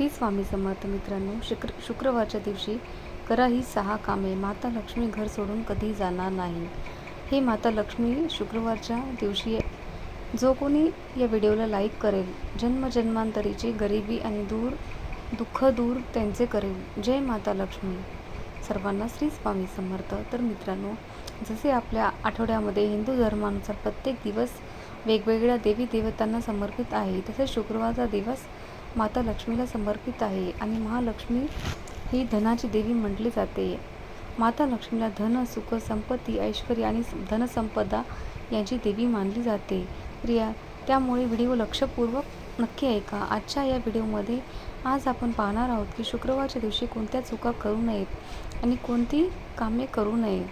श्री स्वामी समर्थ मित्रांनो शुक्र शुक्रवारच्या दिवशी करा ही सहा कामे माता लक्ष्मी घर सोडून कधी जाणार नाही. हे माता लक्ष्मी शुक्रवारच्या दिवशी जो कोणी या व्हिडिओला लाईक करेल जन्मजन्मांतरीची गरिबी आणि दूर दुःख दूर त्यांचे करेल. जय माता लक्ष्मी. सर्वांना श्री स्वामी समर्थ. तर मित्रांनो जसे आपल्या आठवड्यामध्ये हिंदू धर्मानुसार प्रत्येक दिवस वेगवेगळ्या देवी देवतांना समर्पित आहे तसेच शुक्रवारचा दिवस माता लक्ष्मीला समर्पित आहे आणि महालक्ष्मी ही धनाची देवी म्हटली जाते. माता लक्ष्मीला धन सुख संपत्ती ऐश्वर आणि धनसंपदा यांची देवी मानली जाते. प्रिया त्यामुळे व्हिडिओ लक्षपूर्वक नक्की ऐका. आजच्या या व्हिडिओमध्ये आज आपण पाहणार आहोत की शुक्रवारच्या दिवशी कोणत्या चुका करू नयेत आणि कोणती कामे करू नये.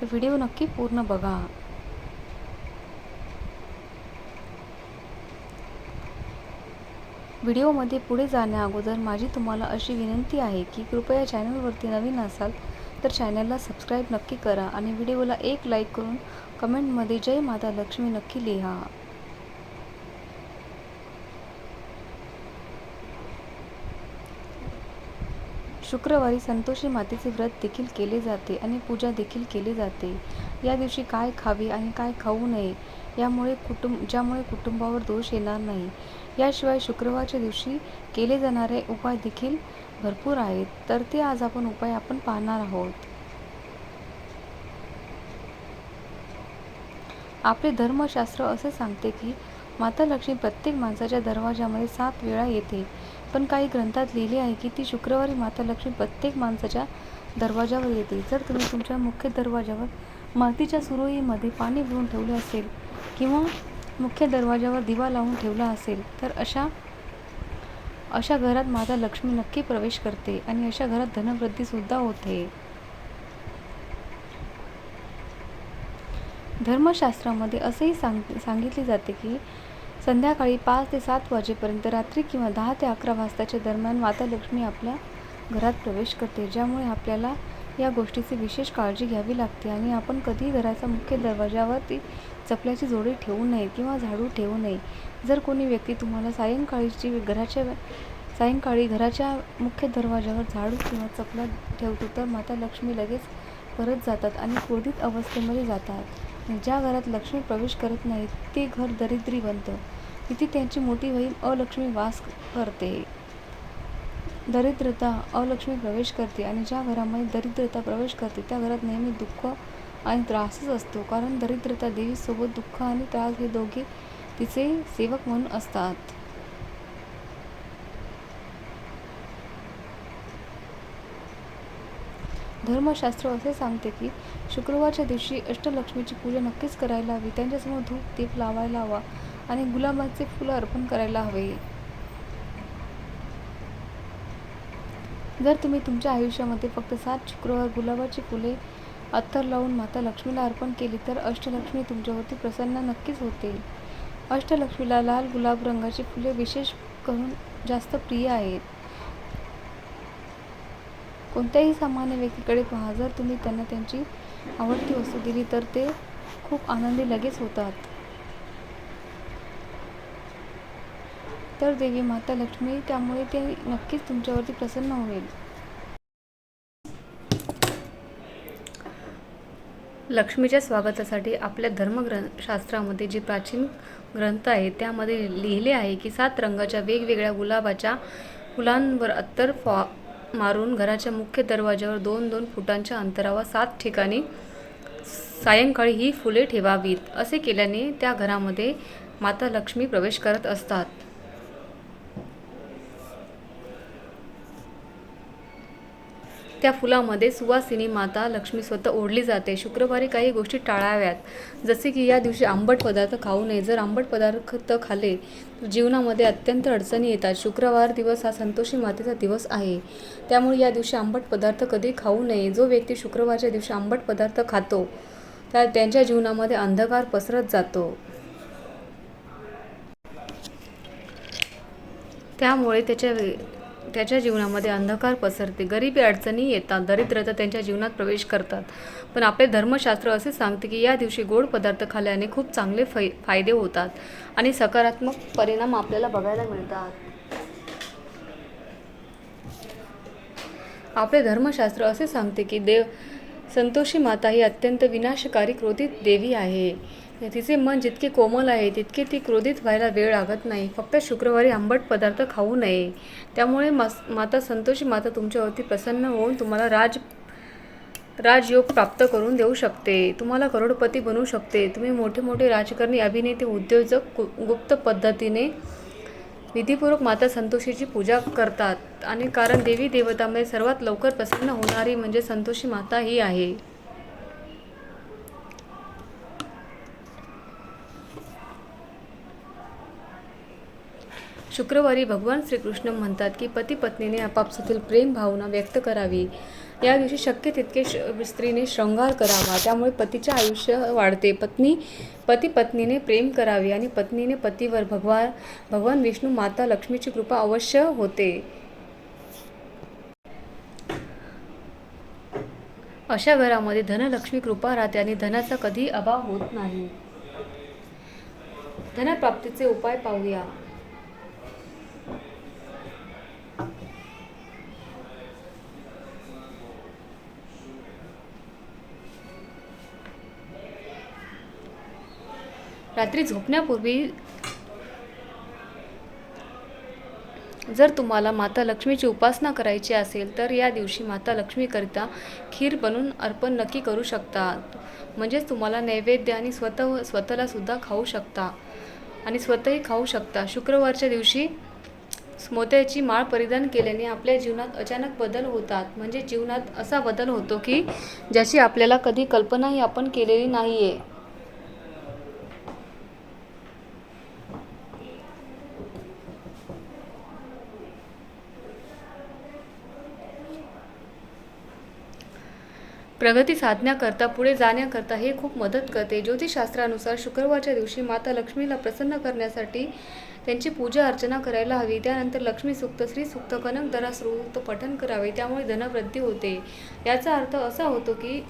तर व्हिडिओ नक्की पूर्ण बघा. व्हिडिओमध्ये पुढे जाण्या अगोदर माझी तुम्हाला अशी विनंती आहे की कृपया चॅनलवरती नवीन असाल तर चॅनलला सबस्क्राईब नक्की करा आणि व्हिडिओला एक लाईक करून कमेंटमध्ये जय माता लक्ष्मी नक्की लिहा. शुक्रवारी संतोषी मातेचे व्रत देखील केले जाते आणि पूजा देखील केली जाते. या दिवशी काय खावे आणि काय खाऊ नये यामुळे कुटुंब ज्यामुळे कुटुंबावर दोष येणार नाही. याशिवाय शुक्रवारच्या दिवशी केले जाणारे उपाय देखील भरपूर आहेत. तर ते आज आपण उपाय आपण पाहणार आहोत. आपले धर्मशास्त्र असे सांगते की माता लक्ष्मी प्रत्येक माणसाच्या दरवाजामध्ये सात वेळा येते. पण काही ग्रंथात लिहिले आहे की ती शुक्रवारी माता लक्ष्मी प्रत्येक माणसाच्या दरवाजावर येते. जर तुम्ही तुमच्या मुख्य दरवाजावर मातीच्या सुरळीमध्ये पाणी भरून ठेवले असेल किंवा मुख्य दरवाजावर दिवा लावून ठेवला असेल तर अशा अशा घरात माता लक्ष्मी नक्की प्रवेश करते आणि अशा घरात धनवृद्धीसुद्धा होते. धर्मशास्त्रामध्ये असेही सांग सांगितले जाते की संध्याकाळी पाच ते सात वाजेपर्यंत रात्री किंवा दहा ते अकरा वाजताच्या दरम्यान माता लक्ष्मी आपल्या घरात प्रवेश करते ज्यामुळे आपल्याला या गोष्टीची विशेष काळजी घ्यावी लागते आणि आपण कधीही घराचा मुख्य दरवाजावरती चपल्याची जोडी ठेवू नये किंवा झाडू ठेवू नये. जर कोणी व्यक्ती तुम्हाला सायंकाळीची घराच्या सायंकाळी घराच्या मुख्य दरवाजावर झाडू किंवा चपला ठेवतो तर माता लक्ष्मी लगेच परत जातात आणि क्रोधित अवस्थेमध्ये जातात. ज्या घरात लक्ष्मी प्रवेश करत नाही ते घर दरिद्री बनतं. तिथे त्यांची मोठी बहीण अलक्ष्मी वास करते. दरिद्रता अलक्ष्मी प्रवेश करते आणि ज्या घरामध्ये दरिद्रता प्रवेश करते त्या घरात नेहमी दुःख आणि त्रासच असतो. कारण दरिद्रता देवीसोबत दुःख आणि त्रास हे दोघे तिचे सेवक म्हणून असतात. धर्मशास्त्र असे सांगते की शुक्रवारच्या दिवशी अष्टलक्ष्मीची पूजा नक्कीच करायला हवी. त्यांच्यासमोर धूप दीप लावायला हवा आणि गुलाबाचे फुलं अर्पण करायला हवे. जर तुम्ही तुमच्या आयुष्यामध्ये फक्त सात शुक्रवार गुलाबाची फुले अत्तर लावून माता लक्ष्मीला अर्पण केली तर अष्टलक्ष्मी तुमच्यावरती प्रसन्न नक्कीच होते अष्टलक्ष्मीला लाल गुलाब रंगाची फुले विशेष करून जास्त प्रिय आहेत. कोणत्याही सामान्य व्यक्तीकडे पहा जर तुम्ही त्यांना त्यांची आवडती वस्तू दिली तर ते खूप आनंदी लगेच होतात. तर देवी माता लक्ष्मी त्यामुळे ते नक्कीच तुमच्यावरती प्रसन्न होईल. लक्ष्मीच्या स्वागतासाठी आपल्या धर्मग्रं शास्त्रामध्ये जे प्राचीन ग्रंथ आहे त्यामध्ये लिहिले आहे की सात रंगाच्या वेगवेगळ्या गुलाबाच्या फुलांवर अत्तर फॉ मारून घराच्या मुख्य दरवाजावर दोन दोन फुटांच्या अंतरावर सात ठिकाणी सायंकाळी ही फुले ठेवावीत. असे केल्याने त्या घरामध्ये माता लक्ष्मी प्रवेश करत असतात. त्या फुलामध्ये सुवासिनी माता लक्ष्मी स्वतः ओढली जाते. शुक्रवारी काही गोष्टी टाळाव्यात. जसे की या दिवशी आंबट पदार्थ खाऊ नये. जर आंबट पदार्थ खाले तर जीवनामध्ये अत्यंत अडचणी येतात. शुक्रवार दिवस हा संतोषी मातेचा दिवस आहे. त्यामुळे या दिवशी आंबट पदार्थ कधी खाऊ नये. जो व्यक्ती शुक्रवारच्या दिवशी आंबट पदार्थ खातो त्या त्यांच्या जीवनामध्ये अंधकार पसरत जातो. त्यामुळे त्याच्या त्याच्या जीवनामध्ये अंधकार पसरते. गरिबी अडचणी येतात. दरिद्रता त्यांच्या जीवनात प्रवेश करतात. पण आपले धर्मशास्त्र असे सांगते की या दिवशी गोड पदार्थ खाल्ल्याने खूप चांगले फै फायदे होतात आणि सकारात्मक परिणाम आपल्याला बघायला मिळतात. आपले धर्मशास्त्र असे सांगते की देव संतोषी माता ही अत्यंत विनाशकारी क्रोधित देवी आहे. तिचे मन जितके कोमल आहे तितके ती क्रोधित व्हायला वेळ लागत नाही. फक्त शुक्रवारी आंबट पदार्थ खाऊ नये. त्यामुळे मास माता संतोषी माता तुमच्यावरती प्रसन्न होऊन तुम्हाला राज राजयोग प्राप्त करून देऊ शकते. तुम्हाला करोडपती बनवू शकते. तुम्ही मोठे मोठे राजकारणी अभिनेते उद्योजक गुप्त पद्धतीने विधीपूर्वक माता संतोषीची पूजा करतात. आणि कारण देवी देवतामध्ये सर्वात लवकर प्रसन्न होणारी म्हणजे संतोषी माता ही आहे. शुक्रवारी भगवान श्रीकृष्ण म्हणतात की पती पत्नीने आपापसातील प्रेम भावना व्यक्त करावी. या दिवशी शक्य तितके श स्त्रीने शृंगार करावा. त्यामुळे पतीचे आयुष्य वाढते. पत्नी पती पत्नीने प्रेम करावे आणि पत्नीने पतीवर भगवान भगवान विष्णू माता लक्ष्मीची कृपा अवश्य होते. अशा घरामध्ये धनलक्ष्मी कृपा राहते आणि धनाचा कधी अभाव होत नाही. धनप्राप्तीचे उपाय पाहूया. रात्री झोपण्यापूर्वी जर तुम्हाला माता लक्ष्मीची उपासना करायची असेल तर या दिवशी माता लक्ष्मीकरिता खीर बनवून अर्पण नक्की करू शकता. म्हणजेच तुम्हाला नैवेद्य आणि स्वतः स्वतःला सुद्धा खाऊ शकता आणि स्वतःही खाऊ शकता. शुक्रवारच्या दिवशी मोत्याची माळ परिधान केल्याने आपल्या जीवनात अचानक बदल होतात. म्हणजे जीवनात असा बदल होतो की ज्याची आपल्याला कधी कल्पनाही आपण केलेली नाही आहे प्रगती साधण्याकरता पुढे जाण्याकरता हे खूप मदत करते. ज्योतिषशास्त्रानुसार शुक्रवारच्या दिवशी माता लक्ष्मीला प्रसन्न करण्यासाठी त्यांची पूजा अर्चना करायला हवी. त्यानंतर लक्ष्मी सुक्त श्री सुक्त कनक दरा सुक्त करावे. त्यामुळे धनवृद्धी होते. याचा अर्थ असा होतो की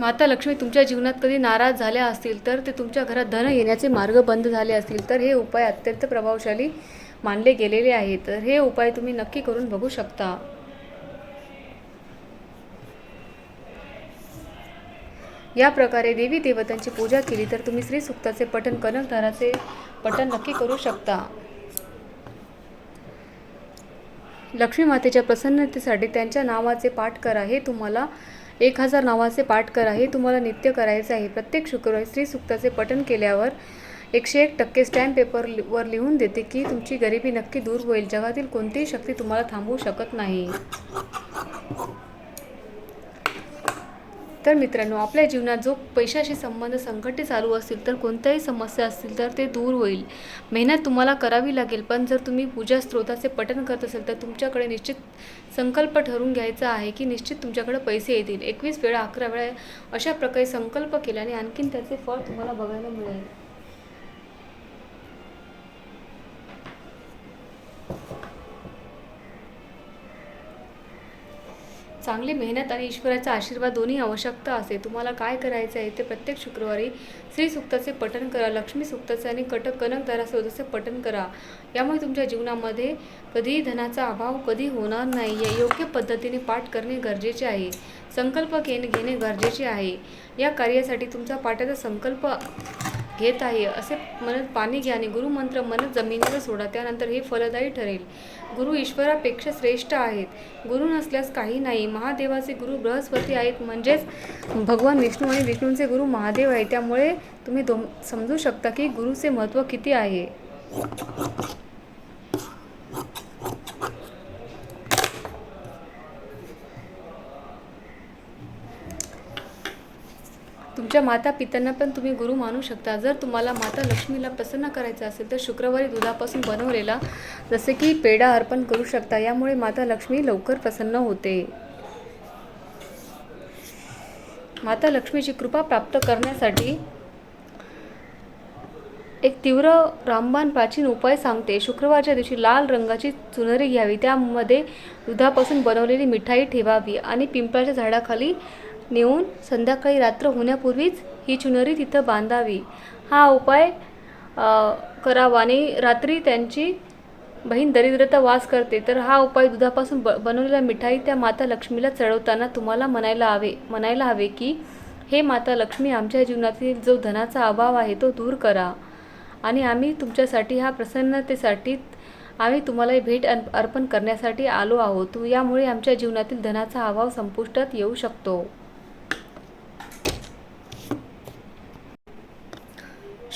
माता लक्ष्मी तुमच्या जीवनात कधी नाराज झाल्या असतील तर ते तुमच्या घरात धन येण्याचे मार्ग बंद झाले असतील तर हे उपाय अत्यंत प्रभावशाली मानले गेलेले आहेत. तर हे उपाय तुम्ही नक्की करून बघू शकता. या प्रकारे देवी देवतांची पूजा केली तर तुम्ही श्री सुक्ताचे पठण कनकधाराचे पठण नक्की करू शकता. लक्ष्मी मातेच्या प्रसन्नतेसाठी त्यांच्या नावाचे पाठ करा. हे तुम्हाला एक हजार नावाचे पाठ करा. हे तुम्हाला नित्य करायचे आहे. प्रत्येक शुक्रवारी श्री सुक्ताचे पठण केल्यावर एकशे एक टक्के स्टॅम्प पेपर वर लिहून देते की तुमची गरिबी नक्की दूर होईल. जगातील कोणतीही शक्ती तुम्हाला थांबवू शकत नाही. तर मित्रांनो आपल्या जीवनात जो पैशाशी संबंध संकटे चालू असतील तर कोणत्याही समस्या असतील तर ते दूर होईल. मेहनत तुम्हाला करावी लागेल पण जर तुम्ही पूजा स्त्रोताचे पठण करत असेल तर तुमच्याकडे निश्चित संकल्प ठरवून घ्यायचा आहे की निश्चित तुमच्याकडे पैसे येतील. एकवीस वेळा अकरा वेळा अशा प्रकारे संकल्प केल्याने आणखीन त्याचे फळ तुम्हाला बघायला मिळेल. चांगली मेहनत आणि ईश्वराचा आशीर्वाद दोन्ही आवश्यकता असते. तुम्हाला काय करायचं आहे ते प्रत्येक शुक्रवारी श्री सुक्ताचे पठण करा लक्ष्मी सुक्ताचे आणि कटक कनकदारा स्रोताचे पठण करा. यामुळे तुमच्या जीवनामध्ये कधीही धनाचा अभाव कधी होणार नाही. या योग्य पद्धतीने पाठ करणे गरजेचे आहे. संकल्प घेणे घेणे गरजेचे आहे. या कार्यासाठी तुमचा पाठाचा संकल्प घेत आहे. असे म्हणत पाणी घ्या आणि गुरुमंत्र म्हणत जमिनीवर सोडा. त्यानंतर हे फलदायी ठरेल. गुरु ईश्वरापेक्षा श्रेष्ठ आहेत. गुरु नसल्यास काही नाही. महादेवाचे गुरु बृहस्पती आहेत. म्हणजेच भगवान विष्णू आणि विष्णूंचे गुरु महादेव आहे त्यामुळे तुम्ही दो समजू शकता की गुरुचे महत्त्व किती आहे. तुमच्या माता पित्यांना पण तुम्ही गुरु मानू शकता. जर तुम्हाला माता लक्ष्मीला प्रसन्न करायचं असेल तर शुक्रवारी दुधापासून बनवलेला जसे की पेढा अर्पण करू शकता. यामुळे माता लक्ष्मी लवकर प्रसन्न होते. माता लक्ष्मीची कृपा प्राप्त करण्यासाठी एक तीव्र रामबाण प्राचीन उपाय सांगते. शुक्रवारच्या दिवशी लाल रंगाची चुनरी घ्यावी. त्यामध्ये दुधापासून बनवलेली मिठाई ठेवावी आणि पिंपळाच्या झाडाखाली नेऊन संध्याकाळी रात्र होण्यापूर्वीच ही चुनरी तिथं बांधावी. हा उपाय करावा आणि रात्री त्यांची बहीण दरिद्रता वास करते. तर हा उपाय दुधापासून ब बनवलेला मिठाई त्या माता लक्ष्मीला चढवताना तुम्हाला म्हणायला हवे म्हणायला हवे की हे माता लक्ष्मी आमच्या जीवनातील जो धनाचा अभाव आहे तो दूर करा. आणि आम्ही तुमच्यासाठी हा प्रसन्नतेसाठी आम्ही तुम्हाला भेट अर्पण करण्यासाठी आलो आहोत. यामुळे आमच्या जीवनातील धनाचा अभाव संपुष्टात येऊ शकतो.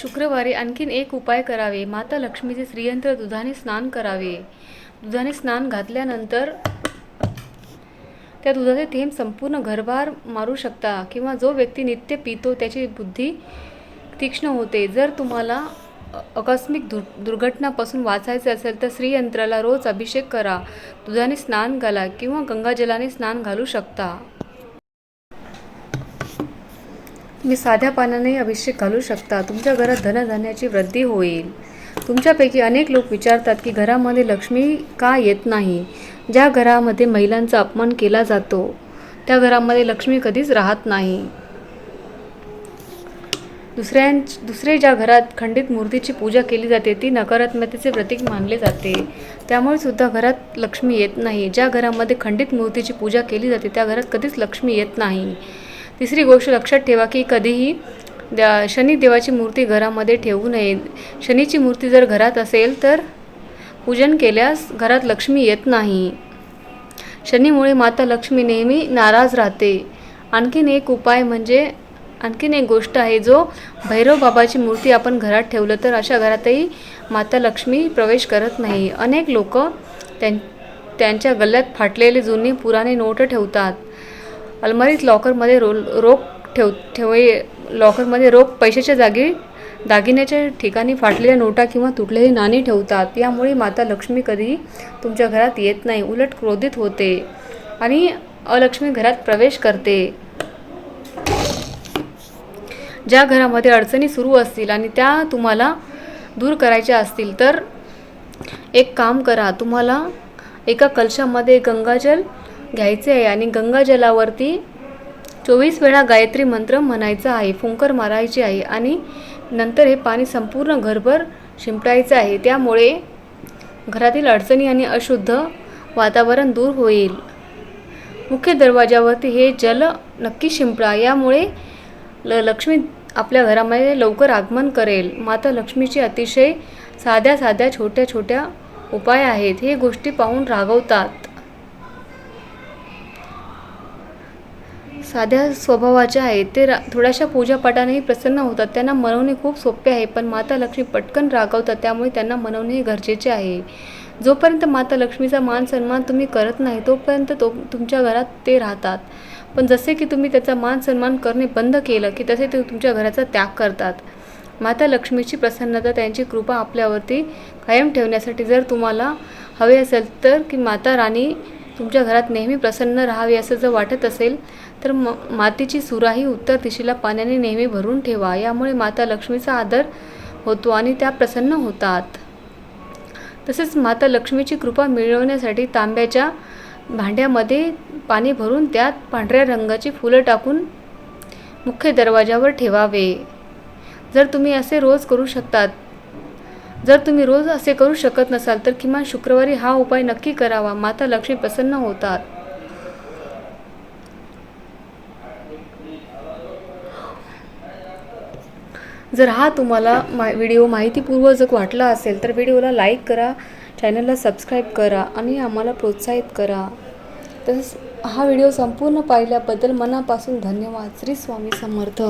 शुक्रवारी आणखीन एक उपाय करावे. माता लक्ष्मीचे श्रीयंत्र दुधाने स्नान करावे. दुधाने स्नान घातल्यानंतर त्या दुधाचे थेंब संपूर्ण घरभार मारू शकता किंवा जो व्यक्ती नित्य पितो त्याची बुद्धी तीक्ष्ण होते. जर तुम्हाला आकस्मिक दुर दुर्घटनापासून वाचायचे असेल तर श्रीयंत्राला रोज अभिषेक करा. दुधाने स्नान घाला किंवा गंगाजलाने स्नान घालू शकता. तुम्ही साध्या पानाने अभिषेक घालू शकता. तुमच्या घरात धनधान्याची वृद्धी होईल. तुमच्यापैकी अनेक लोक विचारतात की घरामध्ये लक्ष्मी का येत नाही? ज्या घरामध्ये महिलांचा अपमान केला जातो त्या घरामध्ये लक्ष्मी कधीच राहत नाही. दुसऱ्यां दुसरे ज्या घरात खंडित मूर्तीची पूजा केली जाते ती नकारात्मकतेचे प्रतीक मानले जाते. त्यामुळे सुद्धा घरात लक्ष्मी येत नाही. ज्या घरामध्ये खंडित मूर्तीची पूजा केली जाते त्या घरात कधीच लक्ष्मी येत नाही. तिसरी गोष्ट लक्षात ठेवा की कधीही द्या शनिदेवाची मूर्ती घरामध्ये ठेवू नये. शनीची मूर्ती जर घरात असेल तर पूजन केल्यास घरात लक्ष्मी येत नाही. शनीमुळे माता लक्ष्मी नेहमी नाराज राहते. आणखीन एक उपाय म्हणजे आणखीन एक गोष्ट आहे जो भैरव बाबाची मूर्ती आपण घरात ठेवलं तर अशा घरातही माता लक्ष्मी प्रवेश करत नाही. अनेक लोक त्यां त्यांच्या गल्ल्यात फाटलेले जुने पुराणे नोट ठेवतात. अलमारीत लॉकरमध्ये रो रोख ठेव ठेवे लॉकरमध्ये रोख पैशाच्या जागी दागिन्याच्या ठिकाणी फाटलेल्या नोटा किंवा तुटलेली नाणी ठेवतात. यामुळे माता लक्ष्मी कधीही तुमच्या घरात येत नाही. उलट क्रोधित होते आणि अलक्ष्मी घरात प्रवेश करते. ज्या घरामध्ये अडचणी सुरू असतील आणि त्या तुम्हाला दूर करायच्या असतील तर एक काम करा. तुम्हाला एका कलशामध्ये गंगाजल घ्यायचे आहे. आणि गंगाजलावरती चोवीस वेळा गायत्री मंत्र म्हणायचा आहे. फुंकर मारायची आहे. आणि नंतर हे पाणी संपूर्ण घरभर शिंपडायचं आहे. त्यामुळे घरातील अडचणी आणि अशुद्ध वातावरण दूर होईल. मुख्य दरवाजावरती हे जल नक्की शिंपडा. यामुळे ल लक्ष्मी आपल्या घरामध्ये लवकर आगमन करेल. माता लक्ष्मीची अतिशय साध्या साध्या छोट्या छोट्या उपाय आहेत. हे गोष्टी पाहून रागवतात. साध्या स्वभावाच्या आहेत. ते रा थोड्याशा पूजापाठानेही प्रसन्न होतात. त्यांना मनवणे खूप सोपे आहे पण माता लक्ष्मी पटकन रागवतात त्यामुळे त्यांना मनवणे गरजेचे आहे. जोपर्यंत माता लक्ष्मीचा मान सन्मान तुम्ही करत नाही तोपर्यंत तो तुमच्या घरात ते राहतात. पण जसे की तुम्ही त्याचा मान सन्मान करणे बंद केलं की तसे ते तुमच्या घराचा त्याग करतात. माता लक्ष्मीची प्रसन्नता त्यांची कृपा आपल्यावरती कायम ठेवण्यासाठी जर तुम्हाला हवे असेल तर की माता राणी तुमच्या घरात नेहमी प्रसन्न राहावी असं जर वाटत असेल तर म मातीची सुराही उत्तर दिशेला पाण्याने नेहमी भरून ठेवा. यामुळे माता लक्ष्मीचा आदर होतो आणि त्या प्रसन्न होतात. तसेच माता लक्ष्मीची कृपा मिळवण्यासाठी तांब्याच्या भांड्यामध्ये पाणी भरून त्यात पांढऱ्या रंगाची फुलं टाकून मुख्य दरवाजावर ठेवावे. जर तुम्ही असे रोज करू शकतात जर तुम्ही रोज असे करू शकत नसाल तर किमान शुक्रवारी हा उपाय नक्की करावा. माता लक्ष्मी प्रसन्न होतात. जर हा तुम्हाला मा व्हिडिओ माहितीपूर्वक वाटला असेल तर व्हिडिओला लाईक करा चॅनलला सबस्क्राईब करा आणि आम्हाला प्रोत्साहित करा. तसंच हा व्हिडिओ संपूर्ण पाहिल्याबद्दल मनापासून धन्यवाद. श्री स्वामी समर्थ.